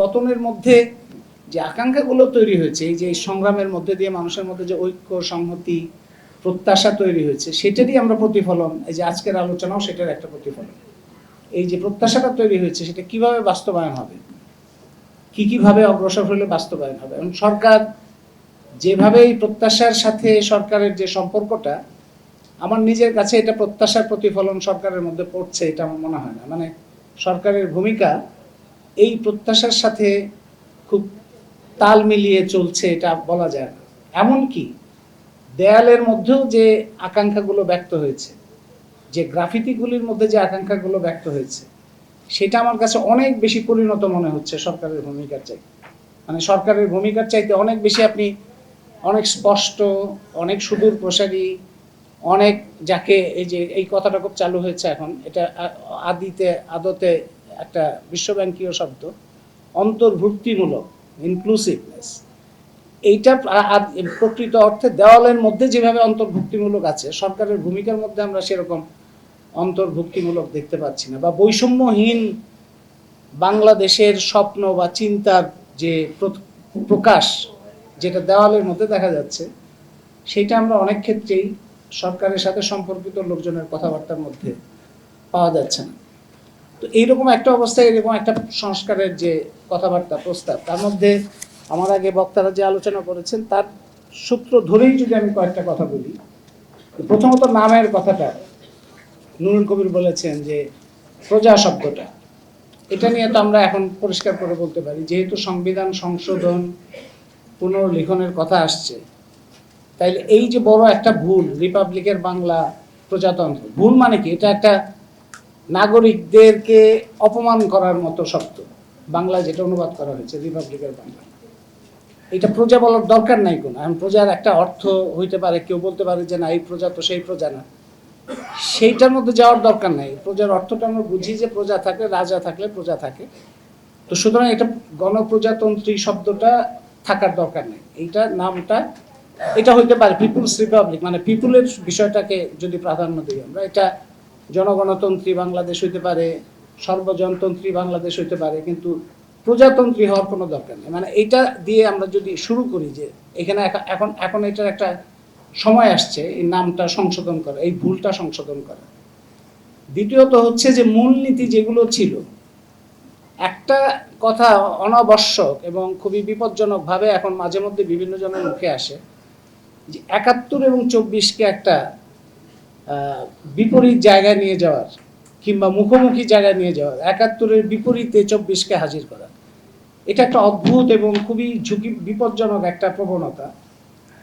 পতনের মধ্যে যে আকাঙ্ক্ষাগুলো তৈরি হয়েছে, এই যে সংগ্রামের মধ্যে দিয়ে মানুষের মধ্যে যে ঐক্য, সংহতি, প্রত্যাশা তৈরি হয়েছে সেটারই আমরা প্রতিফলন, এই যে আজকের আলোচনাও সেটার একটা প্রতিফলন। এই যে প্রত্যাশাটা তৈরি হয়েছে, সেটা কীভাবে বাস্তবায়ন হবে? কি কীভাবে অগ্রসর হলে বাস্তবায়ন হবে? এবং সরকার যেভাবে এই প্রত্যাশার সাথে সরকারের যে সম্পর্কটা, আমার নিজের কাছে এটা প্রত্যাশার প্রতিফলন সরকারের মধ্যে পড়ছে, এটা আমার মনে হয় না। মানে সরকারের ভূমিকা এই প্রত্যাশার সাথে খুব তাল মিলিয়ে চলছে এটা বলা যায় না। এমনকি দেয়ালের মধ্যেও যে আকাঙ্ক্ষাগুলো ব্যক্ত হয়েছে, যে গ্রাফিতিগুলির মধ্যে যে আকাঙ্ক্ষাগুলো ব্যক্ত হয়েছে, সেটা আমার কাছে অনেক বেশি পরিণত মনে হচ্ছে সরকারের ভূমিকার চাইতে। মানে সরকারের ভূমিকার চাইতে অনেক বেশি আপনি অনেক স্পষ্ট, অনেক সুদূর প্রসারী, অনেক যাকে এই যে এই কথাটা খুব চালু হয়েছে এখন, এটা আদিতে, আদতে একটা বিশ্বব্যাংকীয় শব্দ, অন্তর্ভুক্তিমূলক ইনক্লুসিভনেস এইটা প্রকৃত অর্থে দেওয়ালের মধ্যে যেভাবে অন্তর্ভুক্তিমূলক আছে, সরকারের ভূমিকার মধ্যে আমরা সেরকম অন্তর্ভুক্তিমূলক দেখতে পাচ্ছি না। বা বৈষম্যহীন বাংলাদেশের স্বপ্ন বা চিন্তার যে প্র- প্রকাশ যেটা দেওয়ালের মধ্যে দেখা যাচ্ছে সেটা আমরা অনেক ক্ষেত্রেই সরকারের সাথে সম্পর্কিত লোকজনের কথাবার্তার মধ্যে পাওয়া যাচ্ছে না। তো এইরকম একটা অবস্থায়, এরকম একটা সংস্কারের যে কথাবার্তা, প্রস্তাব, তার মধ্যে আমার আগে বক্তারা যে আলোচনা করেছেন, তার সূত্র ধরেই যদি আমি কয়েকটা কথা বলি প্রথমত নামের কথাটা, নুরুল কবির বলেছেন যে প্রজা শব্দটা। এটা নিয়ে তো আমরা এখন পরিষ্কার করে বলতে পারি, যেহেতু সংবিধান সংশোধন পুনর্লিখনের কথা আসছে, তাইলে এই যে বড় একটা ভুল, রিপাবলিকের বাংলা প্রজাতন্ত্র, ভুল মানে কি? এটা একটা নাগরিকদেরকে অপমান করার মতো শব্দ বাংলা যেটা অনুবাদ করা হয়েছে রিপাবলিকের বাংলা এটা প্রজা বলার দরকার নাই কোনো। এখন প্রজার একটা অর্থ হইতে পারে, কেউ বলতে পারে যে না, এই প্রজা তো সেই প্রজা না। সেইটার মধ্যে যাওয়ার দরকার নাই। প্রজার অর্থটা আমরা বুঝি যে প্রজা থাকলে রাজা থাকলে প্রজা থাকে। তো সুতরাং এটা গণপ্রজাতন্ত্রী শব্দটা থাকার দরকার নেই। এইটা নামটা, এটা হইতে পারে পিপুলস রিপাবলিক মানে পিপুলের বিষয়টাকে যদি প্রাধান্য দিই আমরা, এটা জনগণতন্ত্রী বাংলাদেশ হইতে পারে, সর্বজনতন্ত্রী বাংলাদেশ হইতে পারে, কিন্তু প্রজাতন্ত্রী হওয়ার কোনো দরকার নেই। মানে এইটা দিয়ে আমরা যদি শুরু করি যে এখানে এখ- এখন এখন এটার একটা সময় আসছে, এই নামটা সংশোধন করা, এই ভুলটা সংশোধন করা। দ্বিতীয়ত হচ্ছে যে মূলনীতি যেগুলো ছিল, একটা কথা অনাবশ্যক এবং খুবই বিপজ্জনকভাবে এখন মাঝে মধ্যে বিভিন্ন জনের মুখে আসে যে একাত্তর এবং চব্বিশকে একটা বিপরীত জায়গায় নিয়ে যাওয়ার কিংবা মুখোমুখি জায়গায় নিয়ে যাওয়ার একাত্তরের বিপরীতে চব্বিশকে হাজির করা। এটা একটা অদ্ভুত এবং খুবই ঝুঁকি, বিপজ্জনক একটা প্রবণতা।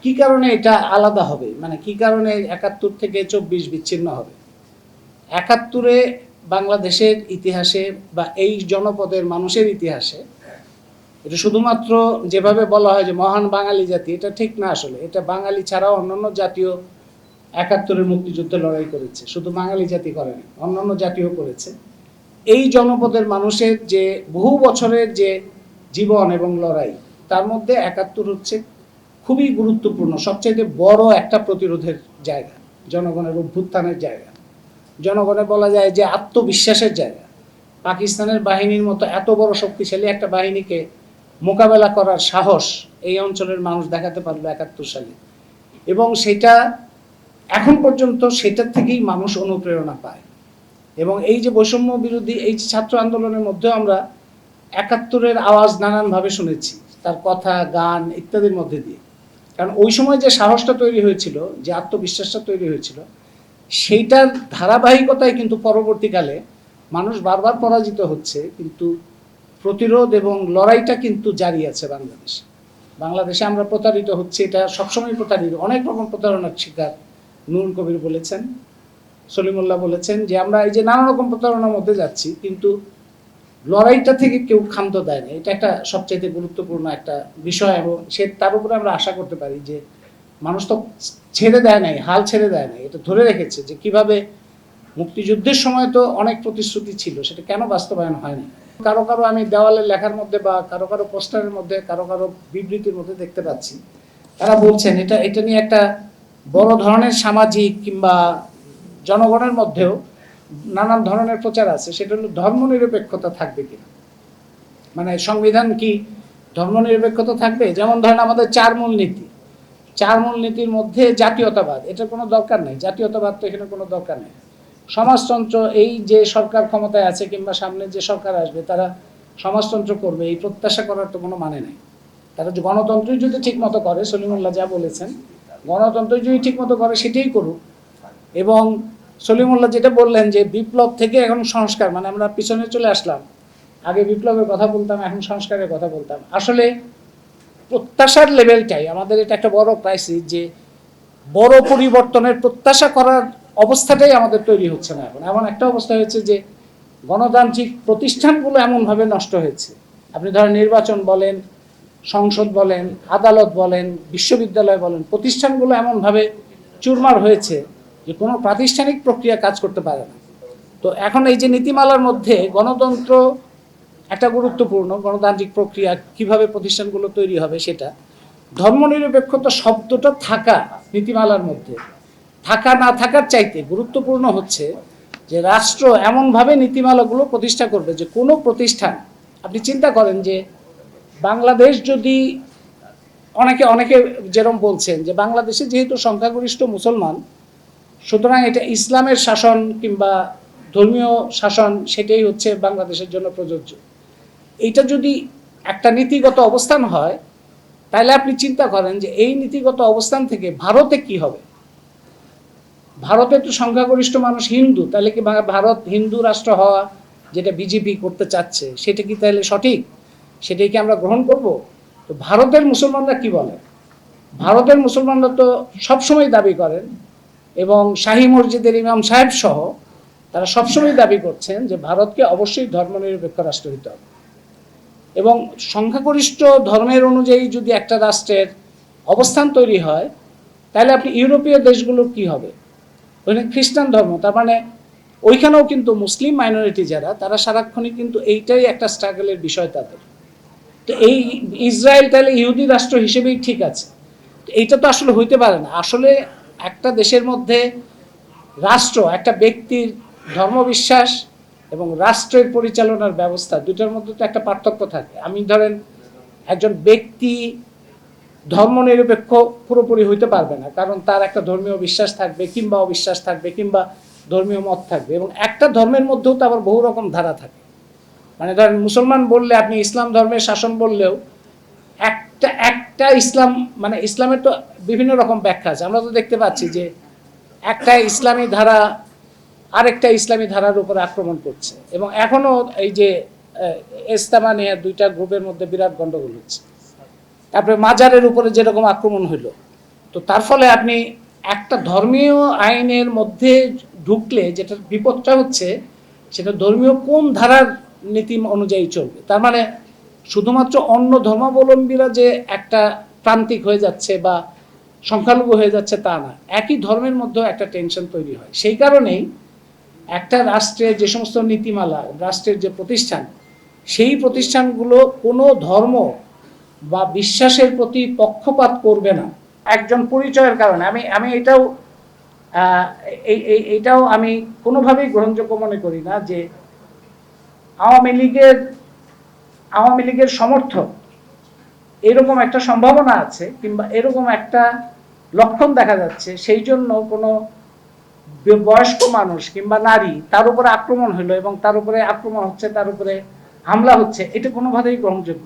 কি কারণে এটা আলাদা হবে? মানে কি কারণে একাত্তর থেকে চব্বিশ বিচ্ছিন্ন হবে? একাত্তরে বাংলাদেশের ইতিহাসে বা এই জনপদের মানুষের ইতিহাসে এটা শুধুমাত্র যেভাবে বলা হয় যে মহান বাঙালি জাতি, এটা ঠিক না আসলে। এটা বাঙালি ছাড়াও অন্যান্য জাতীয় একাত্তরের মুক্তিযুদ্ধে লড়াই করেছে, শুধু বাঙালি জাতি করেনি অন্যান্য জাতিও করেছে। এই জনপদের মানুষের যে বহু বছরের যে জীবন এবং লড়াই, তার মধ্যে একাত্তর হচ্ছে খুবই গুরুত্বপূর্ণ সবচেয়ে বড় একটা প্রতিরোধের জায়গা, জনগণের অভ্যুত্থানের জায়গা। জনগণে বলা যায় যে আত্মবিশ্বাসের জায়গা। পাকিস্তানের বাহিনীর মতো এত বড় শক্তিশালী একটা বাহিনীকে মোকাবেলা করার সাহস এই অঞ্চলের মানুষ দেখাতে পারল একাত্তর সালে। এবং সেটা এখন পর্যন্ত সেটার থেকেই মানুষ অনুপ্রেরণা পায়। এবং এই যে বৈষম্য বিরোধী, এই ছাত্র আন্দোলনের মধ্যেও আমরা একাত্তরের আওয়াজ নানানভাবে শুনেছি, তার কথা, গান ইত্যাদির মধ্যে দিয়ে। কারণ ওই সময় যে সাহসটা তৈরি হয়েছিল, যে আত্মবিশ্বাসটা তৈরি হয়েছিল, সেইটার ধারাবাহিকতায় কিন্তু পরবর্তীকালে মানুষ বারবার পরাজিত হচ্ছে, কিন্তু প্রতিরোধ এবং লড়াইটা কিন্তু জারি আছে বাংলাদেশে। বাংলাদেশে আমরা প্রতারিত হচ্ছে, এটা সবসময় প্রতারিত, অনেক রকম প্রতারণার শিকার নুরুল কবির বলেছেন, সলিমুল্লাহ বলেছেন যে আমরা এই যে নানা রকম প্রতারণার মধ্যে যাচ্ছি, কিন্তু লড়াইটা থেকে কেউ ক্ষান্ত দেয় না। এটা একটা সবচাইতে গুরুত্বপূর্ণ একটা বিষয় এবং সে, তার উপরে আমরা আশা করতে পারি যে মানুষ তো ছেড়ে দেয় নাই, হাল ছেড়ে দেয় নাই। এটা ধরে রেখেছে যে কীভাবে মুক্তিযুদ্ধের সময় তো অনেক প্রতিশ্রুতি ছিল, সেটা কেন বাস্তবায়ন হয়নি? কারও কারও আমি দেওয়ালে লেখার মধ্যে বা কারও কারও পোস্টারের মধ্যে, কারও কারও বিবৃতির মধ্যে দেখতে পাচ্ছি। তারা বলছেন, এটা এটা নিয়ে একটা বড় ধরনের সামাজিক কিংবা জনগণের মধ্যেও নানান ধরনের প্রচার আছে, সেটা হলো ধর্মনিরপেক্ষতা থাকবে কিনা? মানে সংবিধান কি ধর্মনিরপেক্ষতা থাকবে? যেমন ধরেন আমাদের চার মূল নীতি। চার মূল নীতির মধ্যে জাতীয়তাবাদ এটার কোনো দরকার নেই। জাতীয়তাবাদ তো এখানে কোনো দরকার নেই। সমাজতন্ত্র, এই যে সরকার ক্ষমতায় আছে কিংবা সামনে যে সরকার আসবে, তারা সমাজতন্ত্র করবে, এই প্রত্যাশা করার তো কোনো মানে নেই। তারা গণতন্ত্রই যদি ঠিক মতো করে, সলিমুল্লাহ যা বলেছেন গণতন্ত্রই যদি ঠিক মতো করে সেটাই করুক। এবং সলিমুল্লাহ যেটা বললেন যে বিপ্লব থেকে এখন সংস্কার মানে আমরা পিছনে চলে আসলাম। আগে বিপ্লবের কথা বলতাম, এখন সংস্কারের কথা বলতাম। আসলে প্রত্যাশার লেভেলটাই, আমাদের এটা একটা বড় ক্রাইসিস যে বড় পরিবর্তনের প্রত্যাশা করার অবস্থাটাই আমাদের তৈরি হচ্ছে না এখন। এমন একটা অবস্থা হয়েছে যে গণতান্ত্রিক প্রতিষ্ঠানগুলো এমনভাবে নষ্ট হয়েছে। আপনি ধরেন নির্বাচন বলেন সংসদ বলেন, আদালত বলেন, বিশ্ববিদ্যালয় বলেন, প্রতিষ্ঠানগুলো এমনভাবে চুরমার হয়েছে যে কোনো প্রাতিষ্ঠানিক প্রক্রিয়া কাজ করতে পারে না। তো এখন এই যে নীতিমালার মধ্যে গণতন্ত্র একটা গুরুত্বপূর্ণ, গণতান্ত্রিক প্রক্রিয়া কীভাবে প্রতিষ্ঠানগুলো তৈরি হবে সেটা, ধর্মনিরপেক্ষতা শব্দটা থাকা নীতিমালার মধ্যে। থাকা না থাকার চাইতে গুরুত্বপূর্ণ হচ্ছে যে রাষ্ট্র এমনভাবে নীতিমালাগুলো প্রতিষ্ঠা করবে যে কোনো প্রতিষ্ঠান, আপনি চিন্তা করেন যে বাংলাদেশ যদি অনেকে অনেকে যেরকম বলছেন যে বাংলাদেশে যেহেতু সংখ্যাগরিষ্ঠ মুসলমান, সুতরাং এটা ইসলামের শাসন কিংবা ধর্মীয় শাসন সেটাই হচ্ছে বাংলাদেশের জন্য প্রযোজ্য। এইটা যদি একটা নীতিগত অবস্থান হয়, তাহলে আপনি চিন্তা করেন যে এই নীতিগত অবস্থান থেকে ভারতে কি হবে? ভারতে তো সংখ্যাগরিষ্ঠ মানুষ হিন্দু, তাহলে কি ভারত হিন্দু রাষ্ট্র হওয়া, যেটা বিজেপি করতে চাচ্ছে, সেটা কি তাহলে সঠিক? সেটাই কি আমরা গ্রহণ করব? তো ভারতের মুসলমানরা কি বলে? ভারতের মুসলমানরা তো সবসময় দাবি করেন এবং শাহী মসজিদের ইমাম সাহেব সহ তারা সবসময় দাবি করছেন যে ভারতকে অবশ্যই ধর্মনিরপেক্ষ রাষ্ট্র হতে হবে। এবং সংখ্যাগরিষ্ঠ ধর্মের অনুযায়ী যদি একটা রাষ্ট্রের অবস্থান তৈরি হয়, তাহলে আপনি ইউরোপীয় দেশগুলো কি হবে? ওইখানে খ্রিস্টান ধর্ম, তার মানে ওইখানেও কিন্তু মুসলিম মাইনরিটি যারা, তারা সারাক্ষণই কিন্তু এইটাই একটা স্ট্রাগলের বিষয় তাদের। তো এই ইসরায়েল তাহলে ইহুদি রাষ্ট্র হিসেবেই ঠিক আছে। এইটা তো আসলে হইতে পারে না। আসলে একটা দেশের মধ্যে রাষ্ট্র, একটা ব্যক্তির ধর্মবিশ্বাস এবং রাষ্ট্রের পরিচালনার ব্যবস্থা দুটার মধ্যে তো একটা পার্থক্য থাকে। আমি ধরেন, একজন ব্যক্তি ধর্মনিরপেক্ষ পুরোপুরি হইতে পারবে না, কারণ তার একটা ধর্মীয় বিশ্বাস থাকবে কিংবা অবিশ্বাস থাকবে কিংবা ধর্মীয় মত থাকবে এবং একটা ধর্মের মধ্যেও তো আবার বহু রকম ধারা থাকে। মানে ধরেন মুসলমান বললে, আপনি ইসলাম ধর্মের শাসন বললেও একটা একটা ইসলাম মানে ইসলামের তো বিভিন্ন রকম ব্যাখ্যা আছে। আমরা তো দেখতে পাচ্ছি যে একটা ইসলামী ধারা আরেকটা ইসলামী ধারার উপরে আক্রমণ করছে। এবং এখনও এই যে ইস্তামা নিয়ে দুইটা গ্রুপের মধ্যে বিরাট গন্ডগোল হচ্ছে। তারপরে মাজারের উপরে যেরকম আক্রমণ হলো তো তার ফলে আপনি একটা ধর্মীয় আইনের মধ্যে ঢুকলে যেটার বিপদটা হচ্ছে, সেটা ধর্মীয় কোন ধারার নীতি অনুযায়ী চলবে। তার মানে শুধুমাত্র অন্য ধর্মাবলম্বীরা যে একটা প্রান্তিক হয়ে যাচ্ছে বা সংখ্যালঘু হয়ে যাচ্ছে তা না, একই ধর্মের মধ্যেও একটা টেনশন তৈরি হয়। সেই কারণেই একটা রাষ্ট্রের যে সমস্ত নীতিমালা, রাষ্ট্রের যে প্রতিষ্ঠান, সেই প্রতিষ্ঠানগুলো কোনো ধর্ম বা বিশ্বাসের প্রতি পক্ষপাত করবে না। একজন পরিচয়ের কারণে। আমি আমি এটাও এই এই, এইটাও আমি কোনোভাবেই গ্রহণযোগ্য মনে করি না যে আওয়ামী লীগের আওয়ামী লীগের সমর্থক, এরকম একটা সম্ভাবনা আছে কিংবা এরকম একটা লক্ষণ দেখা যাচ্ছে, সেই জন্য কোনো বয়স্ক মানুষ কিংবা নারী তার উপরে আক্রমণ হলো এবং তার উপরে আক্রমণ হচ্ছে, তার উপরে হামলা হচ্ছে, এটা কোনোভাবেই গ্রহণযোগ্য।